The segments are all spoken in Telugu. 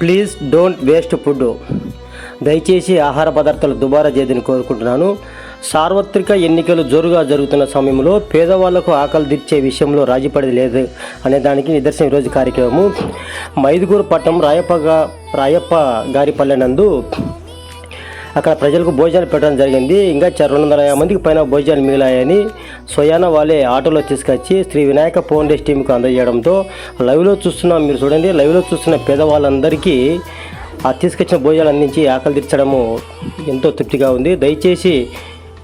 Please don't waste food. దయచేసి ఆహార పదార్థాలు దుబారా చేయదని కోరుకుంటున్నాను. సార్వత్రిక ఎన్నికలు జోరుగా జరుగుతున్న సమయంలో పేదవాళ్ళకు ఆకలి తీర్చే విషయంలో రాజీపడేది లేదు అనే దానికి నిదర్శనం ఈరోజు కార్యక్రమము. మైదుగూరు పట్టణం రాయప్ప రాయప్ప గారిపల్లె నందు అక్కడ ప్రజలకు భోజనాలు పెట్టడం జరిగింది. ఇంకా రెండు వందల యాభై మందికి పైన భోజనాలు మిగిలాయని స్వయాన వాళ్ళే ఆటోలో తీసుకొచ్చి శ్రీ వినాయక ఫౌండేషన్ టీంకు అందజేయడంతో లైవ్లో చూస్తున్నాం మీరు చూడండి లైవ్లో చూస్తున్న పేదవాళ్ళందరికీ ఆ తీసుకొచ్చిన భోజనాలు అందించి ఆకలి తీర్చడము ఎంతో తృప్తిగా ఉంది. దయచేసి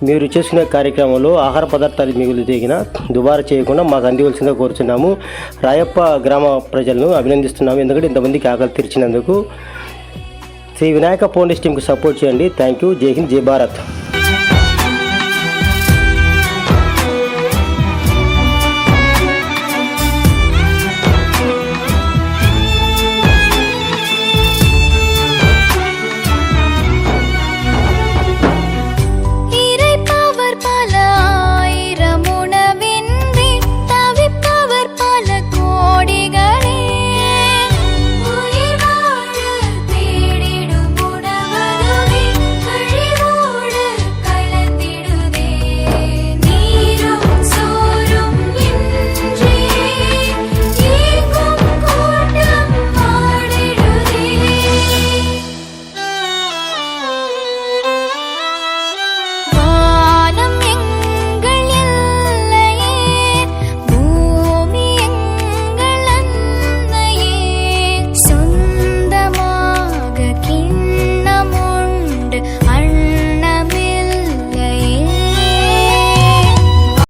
మీరు చేసుకునే కార్యక్రమంలో ఆహార పదార్థాలు మిగులు దిగిన దుబారా చేయకుండా మాకు అందివలసిందిగా కోరుచున్నాము. రాయప్ప గ్రామ ప్రజలను అభినందిస్తున్నాము. ఎందుకంటే ఇంతమందికి ఆకలి తీర్చినందుకు. శ్రీ వినాయక ఫౌండేషన్ టీంకి సపోర్ట్ చేయండి. థ్యాంక్ యూ జై హింద్ జై భారత్.